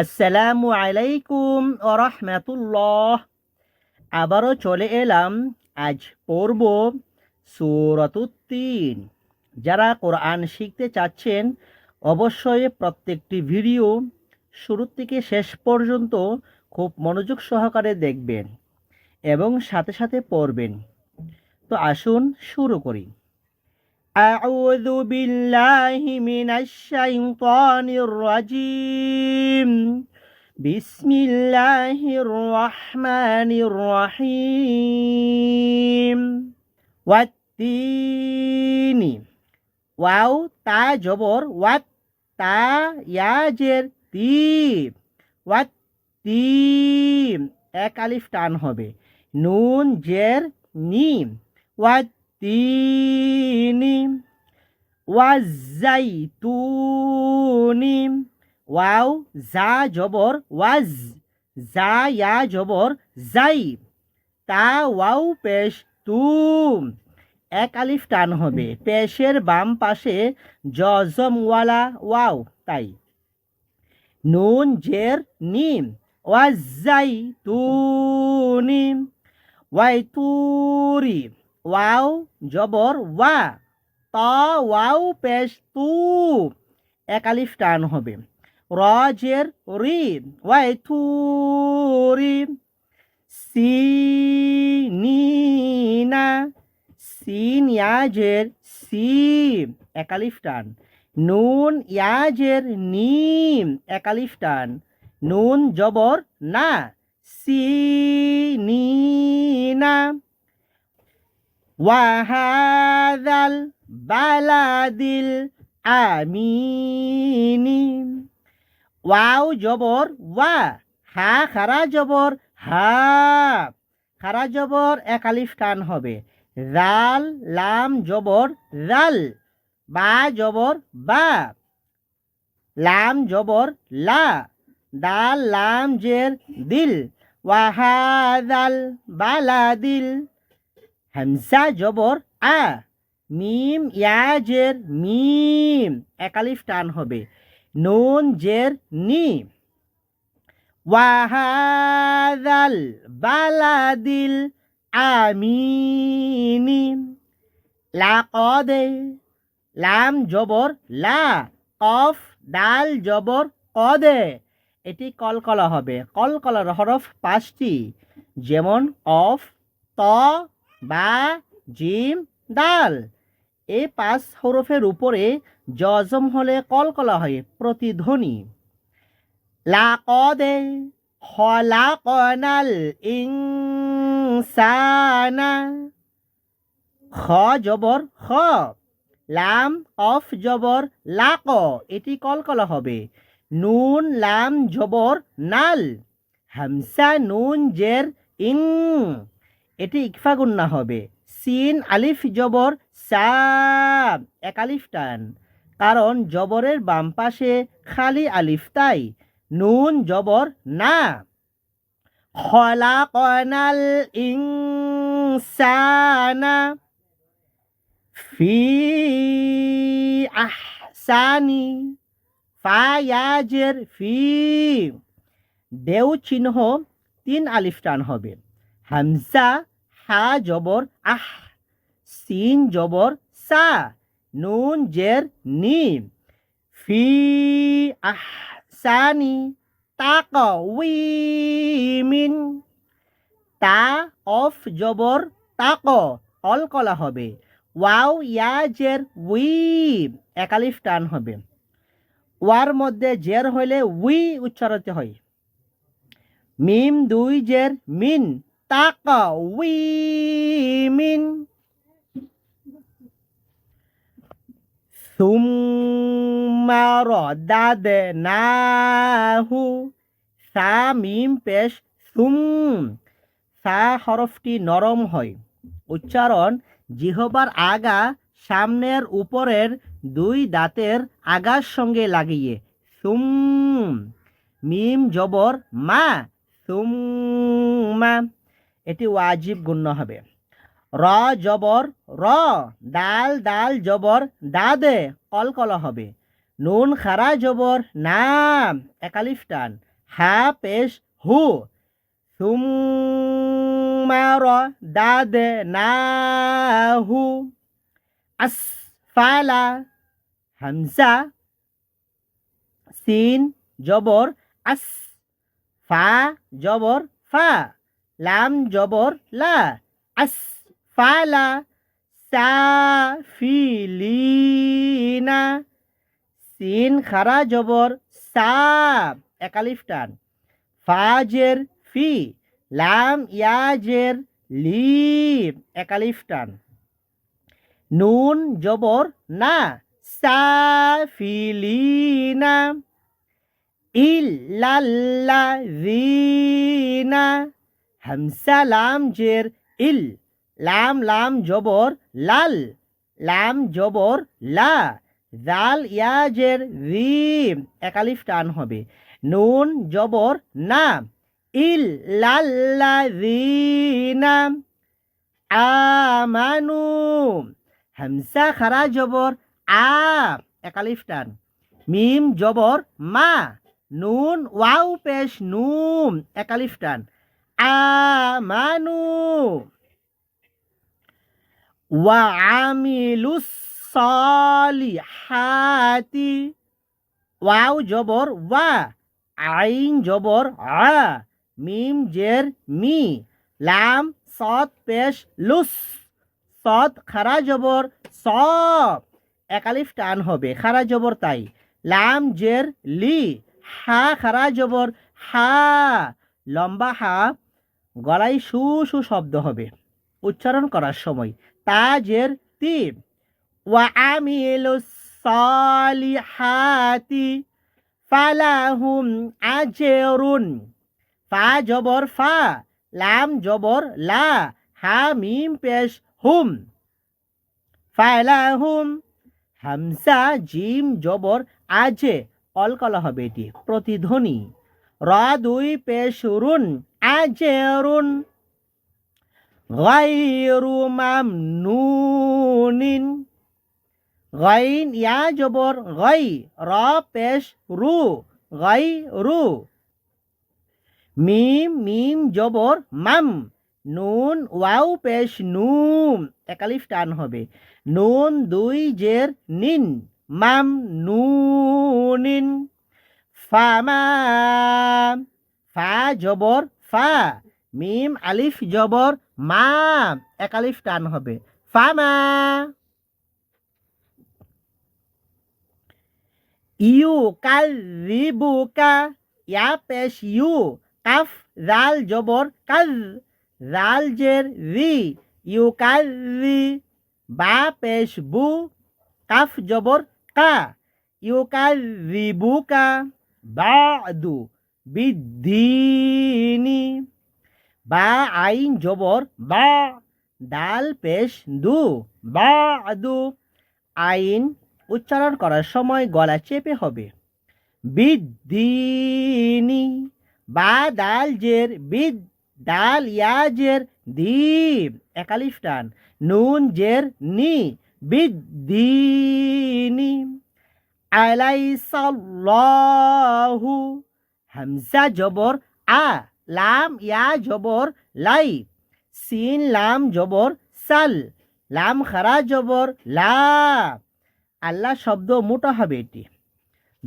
আসসালামু আলাইকুম রহমাতুল্লাহ আবারও চলে এলাম, আজ পড়ব সুরতুত্তিন। যারা কোরআন শিখতে চাচ্ছেন, অবশ্যই প্রত্যেকটি ভিডিও শুরু থেকে শেষ পর্যন্ত খুব মনোযোগ সহকারে দেখবেন এবং সাথে সাথে পড়বেন। তো আসুন শুরু করি। أعوذ بالله من الشيطان الرجيم بسم الله الرحمن الرحيم والتين ওয়াও তা জবর ওয়াত তা ইয়াজের তি ওয়াত তি এক আলিফ টান হবে নুন জের নিম ওয়াত তিনি ওয়াজাইতুনি ওয়াও জা জবর ওয়াজ জা ইয়া জবর জাই তা ওয়াও পেশ তুম। এক আলিফ টান হবে। পেশের বাম পাশে জজমওয়ালা ওয়াও তাই। নুন জের নিম। ওয়াজাই তুনি ওয়াইতুরি ওয়াও জবর ওয়া, ত ওয়াও পেশ তু। এক আলিফ টান হবে। রজের রি, ওয়াই থু রি। সিনিনা সিন ইয়াজের সি একালিফ টান। নুন ইয়াজের নিম একালিফ টান। নুন জবর না সিনিনা ওয়াহাদাল বালাদিল আমিনি ওয়াও জবর ওয়া হা খারা জবর হা খারা জবর একালিফ টান হবে. জাল লাম জবর জাল বা জবর বা লাম জবর লা দাল লাম জের দিল ওয়াহাদাল বালাদিল হামসা জবর আ, মিম, ইয়াজের মিম, একালিফ টান হবে। নুন, জের, নি। ওয়াহাদাল বালাদিল আমিনি। লাকদে, লাম জবর, লা। কফ ডাল জবর, কদে। এটি কলকলা হবে। কলকলার হরফ পাঁচটি। যেমন অফ ত বা জিম দাল এই পাঁচ হরফের উপরে জজম হলে কলকলা হয়, প্রতিধ্বনি। লাকদে খলাকনাল ইনসানা। খ জবর খ। লাম অফ জবর লাক, এটি কলকলা হবে। নুন, লাম জবর নাল। হামসা, নুন, জের ইং এটি ইকফা গুন্না হবে। সিন, আলিফ, জবর সা এক আলিফ টান। কারণ জবরের বাম পাশে খালি আলিফ তাই। নুন, জবর, না। খলাকনাল ইনসানা ফি আহসানি ফায়াজের ফি। দেউ চিহ্ন তিন আলিফ টান হবে। হামসা হা জবর, আহ, সিন জবর, সা, নুন, জের নি ফি আহসানি তাকউইমিন তা, অফ জবর, তাক কলকলা হবে, ওয়াও, ইয়া, জের উই একালিফ টান হবে, ওয়ার মধ্যে জের হইলে উই উচ্চারিত হয়, মিম, দুই, জের, মিন তাকা উই মিন সুম্মা পেশ সুম। সা হরফটি নরম হয়। উচ্চারণ জিহবার আগা সামনের উপরের দুই দাঁতের আগার সঙ্গে লাগিয়ে। সুম। মিম জবর মা। সুম্মা এটি ওয়াজিব গুণ্য হবে। র জবর, র, দাল দাল জবর, দাদে, কলকল হবে। নুন, খারা জবর, নাম একালিফ টান। হা, পেশ, হু। সুমার দাদ, না, হু। আসফালা হামজা। সিন, জবর, আস, ফা, জবর, ফা। লাম জবর লা আস ফালা সাফিলিনা, সিন খারা জবর সা, একালিফ টান, ফাজের ফি, লাম ইয়াজের লি একালিফ টান, নুন জবর না, সাফিলিনা, ইল্লাল্লাযিনা হামসা লাম জের ইল, লাম লাম জবর লাল, লাম জবর লা, জাল ইয়াজের রিম একালিফ টান হবে, নুন জবর না, ইল লাল্লাযিনা আমানু হামসা খারা জবর আ একালিফ টান, মিম জবর মা, নুন ওয়াও পেশ নুম একালিফ টান আমানু ওয়া আমিলুস সালিহাতি ওয়াও জবর ওয়া আইন জবর আ মিম জের মি লাম সদ পেশ লুস সদ খারা জবর স একালিফ টান হবে। খারা জবর তাই। লাম জের লি। হা খারা জবর হা। লম্বা হা গলায় সু সু শব্দ হবে। উচ্চারণ করার সময়। তাজের তি ওয়া আমিলু সালিহাতি ফালাহুম আজরুন। ফা জবর ফা, লাম জবর লা, হা মিম পেশ হুম। ফালাহুম হামসা জিম জবর আজে। অলকলা হবে এটি। প্রতিধ্বনি। র দুই পেশুরুন আজেরুন গাইরু মামনুনিন। গাইন ইয়া জবর গাই র পেশ রু। গাই রু মিম মিম জবর মাম নুন ওয়াও পেশ নুম। একালিফ টান হবে। নুন দুই জের নিন মাম নুনিন। ফামা ফা জবর ফা, মিম, আলিফ, জবর, মা একালিফ টান হবে। ফামা ইউ, কাল রিবুকা ইয়া, পেশ, ইউ, কাফ জাল জবর কাজ জাল জের, রি, ইউ কাল রি, বা, পেশ, বু, কাফ, জবর, কা, ইউ কাল রিবুকা বাদু বিদ্দিনি বা আইন জবর, বা ডাল পেশ দু, বা দু। আইন উচ্চারণ করার সময় গলা চেপে হবে। বিদ্দিনি বা দাল জের, বিদ ডাল ইয়াজের দ্বীপ। একালিফ টান। নুন জের, নি। বিদ্দিনি আলাইসাল্লাহু হামজা জবর, আ, লাম, ইয়া জবর, লাই, সিন, লাম, জবর, সাল, লাম, খারা, জবর, লা। আল্লাহ শব্দ মোটা হবে এটি।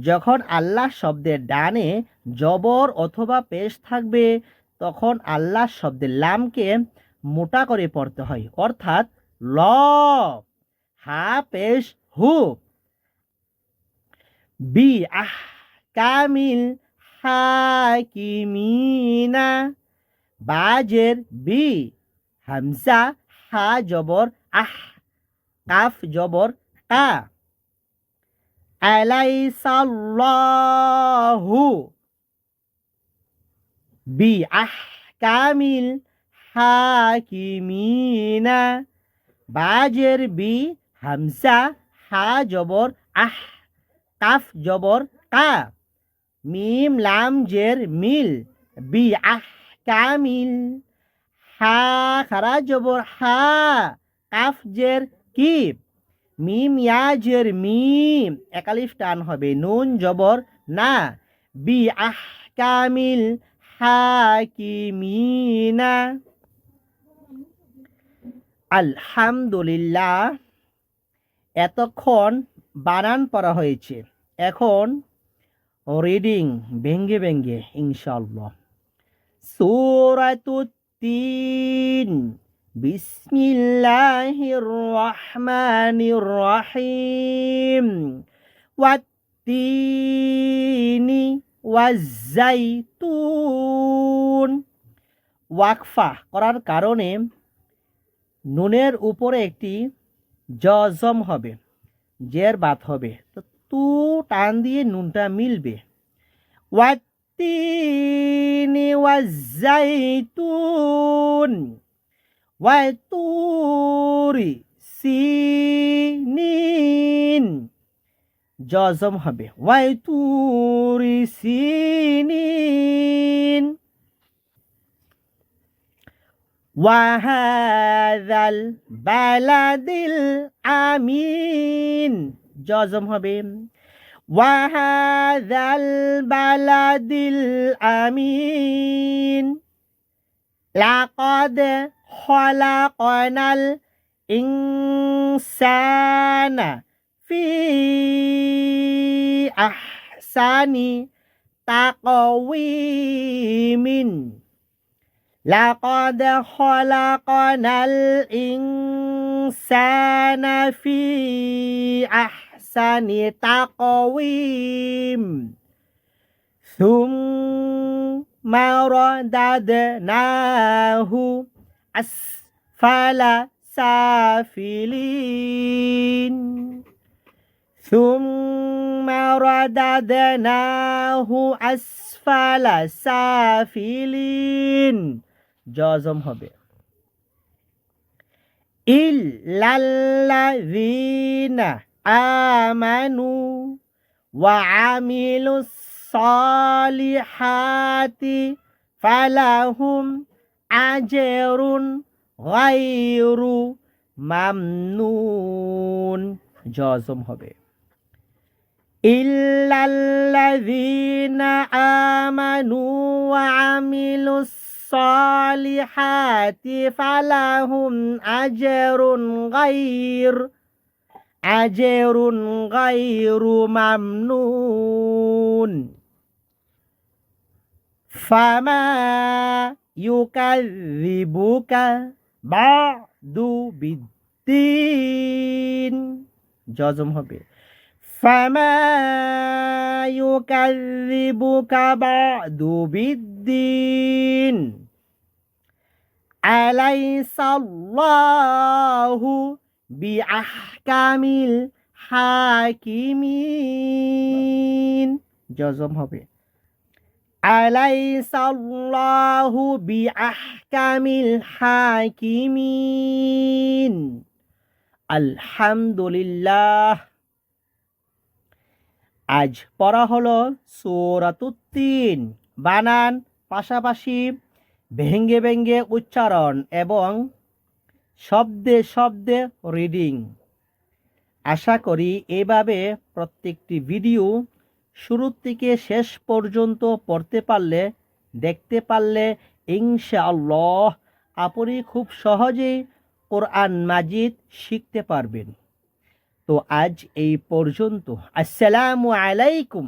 যখন আল্লাহ শব্দের ডানে জবর অথবা পেশ থাকবে, তখন আল্লাহ শব্দের লামকে মোটা করে পড়তে হয়। অর্থাৎ ল, হা, পেশ, হু। বি আহ কামিল হাকিমিনা বাজের বি। হামজা, হা জবর, আহ। কাফ জবর কা আলাইসাল্লাহু। বি, আহ, কামিল। হাকিমিনা বাজের বি। হামসা হা জবর, আহ। কাফ জবর কা মিম লাম জের মিল বি আহ কামিল হা খারা জবর, হা কাফ জের কিপ। মিম ইয়া জের মিম, একালিফ টান হবে, নুন জবর না। বি আহ আহকামিল হাকিমিনা আলহামদুলিল্লাহ, এতক্ষণ বানান পড়া হয়েছে। এখন রিডিং ভেঙ্গে ভেঙ্গে ইনশাল্লাহ সুরাতুত্তিন বিসমিল্লাহির রহমানির রহিম ওয়াত্তিনি ওয়াজাইতুন ওয়াকফা করার কারণে নুনের উপরে একটি জজম হবে জের বাত হবে। তো তু টান দিয়ে নুনটা মিলবে ওয়াত্তিনি ওয়াজাইতুন ওয়াতুরি সিনিন জজম হবে ওয়াতুরি সিনিন وهذا البلد الأمين جازم হবে وهذا البلد الأمين لقد خلقنا الإنسان في أحسن تقويم لقد خلقنا الإنسان في أحسن تقويم ثم رددناه أسفل سافلين ثم رددناه أسفل سافلين জজম হবে ইল্লাল্লাযীনা آمنوا وعملوا الصالحات فلهم أجر غير ممنون جازم হবে إلا الذين آمنوا وعملوا الصالحات فلهم أجر غير আজেরুন গাইরু মামনুন ফামা ইউকাযিবুকা বাদু বিদ্দিন জজম হবে. ফামা ইউকাযিবুকা বাদু বিদ্দিন আলাইসাল্লাহু বিআহকামিল হাকিমিন। জজম হবে। আলাইসাল্লাহু বিআহকামিল হাকিমিন। আলহামদুলিল্লাহ। আজ পড়া হলো সোরাতুত্তিন বানান পাশাপাশি ভেঙ্গে ভেঙ্গে উচ্চারণ এবং শব্দে শব্দে রিডিং আশা করি এভাবে প্রত্যেকটি ভিডিও শুরু থেকে শেষ পর্যন্ত পড়তে পারলে, দেখতে পারলে ইনশাআল্লাহ আপনি খুব সহজেই কোরআন মাজিদ শিখতে পারবেন। তো আজ এই পর্যন্ত। আসসালামু আলাইকুম।